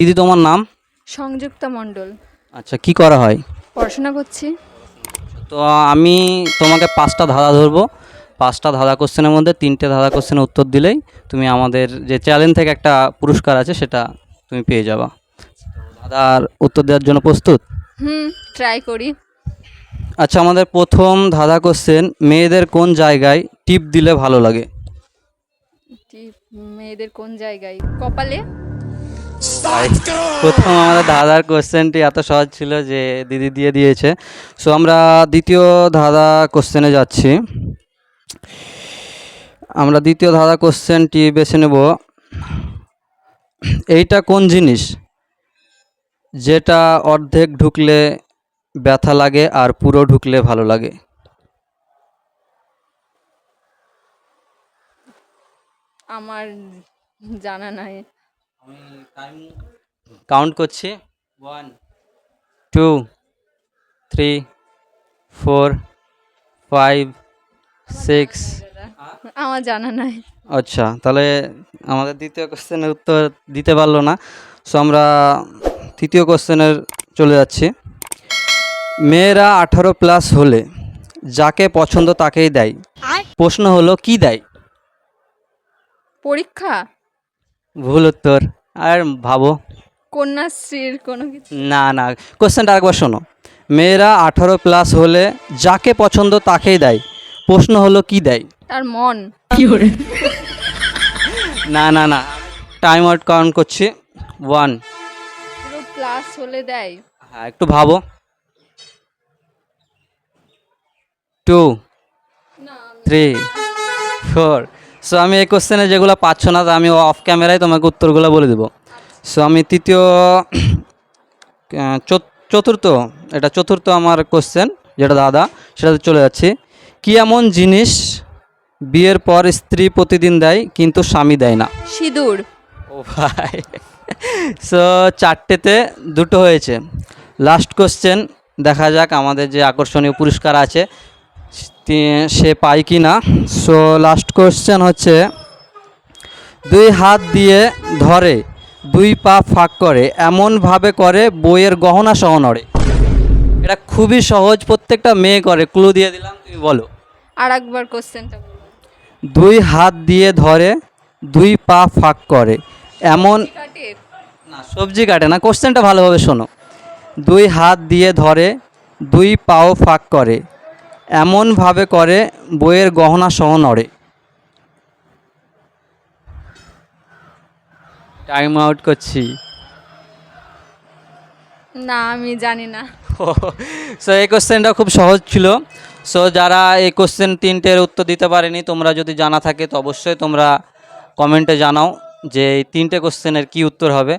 দিদি তোমার নাম? সংযুক্তা মণ্ডল। আচ্ছা কি করা হয়? পড়াশোনা করছি। তো আমি তোমাকে পাঁচটা ধাঁধা ধরবো। পাঁচটা ধাঁধা কোশ্চেনের মধ্যে তিনটে ধাঁধা কোশ্চেনের উত্তর দিলেই তুমি আমাদের যে চ্যালেঞ্জ থেকে একটা পুরস্কার আছে সেটা তুমি পেয়ে যাবা। ধাঁধার উত্তর দেওয়ার জন্য প্রস্তুত? হুম ট্রাই করি। আচ্ছা আমাদের প্রথম ধাঁধা কোশ্চেন মেয়েদের কোন জায়গায় টিপ দিলে ভালো লাগে? টিপ মেয়েদের কোন জায়গায়? কপালে? প্রথম আমাদের দাদার কোশ্চেনটি এত সহজ ছিল যে দিদি দিয়ে দিয়েছে। সো আমরা দ্বিতীয় ধাঁধা কোশ্চেনে যাচ্ছি। আমরা দ্বিতীয় ধাঁধা কোশ্চেনটি বেছে নেব। এইটা কোন জিনিস? যেটা অর্ধেক ঢুকলে ব্যথা লাগে আর পুরো ঢুকলে ভালো লাগে? আমার জানা নাই। কাউন্ট করছি। One two three four five six আমার জানা নাই। আচ্ছা তাহলে আমাদের দ্বিতীয় কোশ্চেনের উত্তর দিতে পারল না। সো আমরা তৃতীয় কোশ্চেনের চলে যাচ্ছি। মেয়েরা আঠারো প্লাস হলে যাকে পছন্দ তাকেই দেয়। প্রশ্ন হলো কি দেয়? পরীক্ষা? ভুল উত্তর। আর ভাবো। কন্যাশ্রীর কোনো কিছু? না না কোশ্চেনটা আরেকবার শোনো। মেয়েরা আঠারো প্লাস হলে যাকে পছন্দ তাকেই দেয়। প্রশ্ন হলো কি দেয়? তার মন। কি করে? না না না টাইম আউট কাউন্ট করছি। ওয়ান পুরো প্লাস হলে দেয়। হ্যাঁ একটু ভাবো। টু থ্রি ফোর সো আমি এই কোশ্চেনে যেগুলো পাচ্ছ না তা আমি অফ ক্যামেরায় তোমাকে উত্তরগুলো বলে দেবো। সো আমি তৃতীয় চতুর্থ এটা চতুর্থ আমার কোশ্চেন যেটা দাদা সেটাতে চলে যাচ্ছি। কি এমন জিনিস বিয়ের পর স্ত্রী প্রতিদিন দেয় কিন্তু স্বামী দেয় না? সিঁদুর। ও ভাই। সো চারটেতে দুটো হয়েছে। লাস্ট কোশ্চেন দেখা যাক আমাদের যে আকর্ষণীয় পুরস্কার আছে সে পায় কি না? সো লাস্ট কোশ্চেন হচ্ছে দুই হাত দিয়ে ধরে দুই পা ফাঁক করে এমনভাবে করে বইয়ের গহনা সহ নড়ে। এটা খুবই সহজ প্রত্যেকটা মেয়ে করে। ক্লু দিয়ে দিলাম তুমি বলো। আর একবার কোশ্চেনটা দুই হাত দিয়ে ধরে দুই পা ফাঁক করে এমন না সবজি কাটে না। কোশ্চেনটা ভালোভাবে শোনো। দুই হাত দিয়ে ধরে দুই পাও ফাঁক করে এমনভাবে করে বইয়ের গহনা সহ নড়ে। টাইম আউট করছি। না আমি জানি না। সো এই কোশ্চেনটা খুব সহজ ছিল। সো যারা এই কোশ্চেন তিনটের উত্তর দিতে পারেনি তোমরা যদি জানা থাকে তো অবশ্যই তোমরা কমেন্টে জানাও যে এই তিনটে কোশ্চেনের কী উত্তর হবে।